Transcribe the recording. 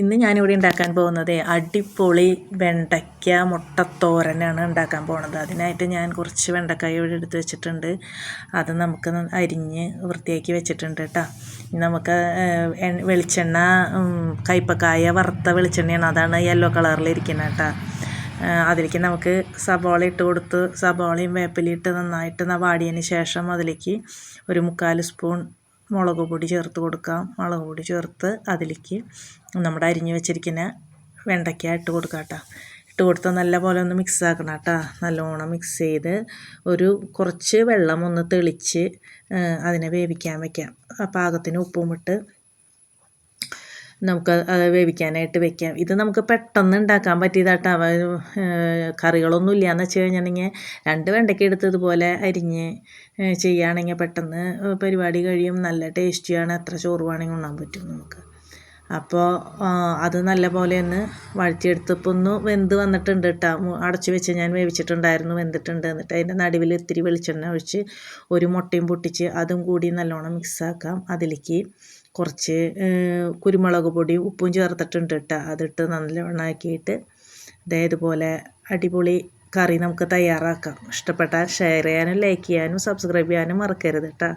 ഇന്ന് ഞാനിവിടെ ഉണ്ടാക്കാൻ പോകുന്നത് അടിപൊളി വെണ്ടയ്ക്ക മുട്ടത്തോരനാണ് ഉണ്ടാക്കാൻ പോകുന്നത് അതിനായിട്ട് ഞാൻ കുറച്ച് വെണ്ടക്കായ ഇവിടെ എടുത്ത് വെച്ചിട്ടുണ്ട്. അത് നമുക്ക് അരിഞ്ഞ് വൃത്തിയാക്കി വെച്ചിട്ടുണ്ട് കേട്ടോ നമുക്ക് വെളിച്ചെണ്ണ കയ്പക്കായ വറുത്ത വെളിച്ചെണ്ണയാണ് അതാണ് യെല്ലോ കളറിലിരിക്കുന്നത് കേട്ടോ അതിലേക്ക് നമുക്ക് സബോള ഇട്ട് കൊടുത്ത് സബോളയും വേപ്പിലയും ഇട്ട് നന്നായിട്ട് വാടിയതിന് ശേഷം അതിലേക്ക് ഒരു മുക്കാൽ സ്പൂൺ മുളക് പൊടി ചേർത്ത് കൊടുക്കാം. മുളക് പൊടി ചേർത്ത് അതിലേക്ക് നമ്മുടെ അരിഞ്ഞു വെച്ചിരിക്കുന്ന വെണ്ടയ്ക്ക ഇട്ട് കൊടുക്കാം കേട്ടോ. ഇട്ട് കൊടുത്ത് നല്ല പോലെ ഒന്ന് മിക്സ് ആക്കണം കേട്ടോ. നല്ലോണം മിക്സ് ചെയ്ത് ഒരു കുറച്ച് വെള്ളം ഒന്ന് തെളിച്ച് അതിനെ വേവിക്കാൻ വയ്ക്കാം പാകത്തിന് ഉപ്പും ഇട്ട് നമുക്ക് അത് വേവിക്കാനായിട്ട് വെക്കാം. ഇത് നമുക്ക് പെട്ടെന്ന് ഉണ്ടാക്കാൻ പറ്റിയതാട്ടോ. കറികളൊന്നും ഇല്ലയെന്ന് വെച്ച് കഴിഞ്ഞിട്ടുണ്ടെങ്കിൽ രണ്ട് വെണ്ടയ്ക്ക എടുത്തതുപോലെ അരിഞ്ഞ് ചെയ്യുകയാണെങ്കിൽ പെട്ടെന്ന് പരിപാടി കഴിയും. നല്ല ടേസ്റ്റിയാണ്. എത്ര ചോറ് വേണമെങ്കിൽ ഉണ്ണാൻ പറ്റും നമുക്ക്. അപ്പോൾ അത് നല്ല പോലെ ഒന്ന് വഴറ്റിയെടുത്തപ്പോൾ ഒന്ന് വെന്ത് വന്നിട്ടുണ്ട് കേട്ടോ. അടച്ച് വെച്ച് ഞാൻ വേവിച്ചിട്ടുണ്ടായിരുന്നു. വെന്തിട്ടുണ്ട്. എന്നിട്ട് അതിന്റെ നടുവിൽ ഇത്തിരി വെളിച്ചെണ്ണ ഒഴിച്ച് ഒരു മുട്ടയും പൊട്ടിച്ച് അതും കൂടി നല്ലോണം മിക്സാക്കാം അതിലേക്ക് കുറച്ച് കുരുമുളക് പൊടി ഉപ്പും ചേർത്തിട്ടുണ്ട് കേട്ടോ അതിട്ട് നല്ലവണ്ണം ആക്കിയിട്ട് ദേ ഇതുപോലെ അടിപൊളി കറി നമുക്ക് തയ്യാറാക്കാം. ഇഷ്ടപ്പെട്ടാൽ ഷെയർ ചെയ്യാനും ലൈക്ക് ചെയ്യാനും സബ്സ്ക്രൈബ് ചെയ്യാനും മറക്കരുത് കേട്ടോ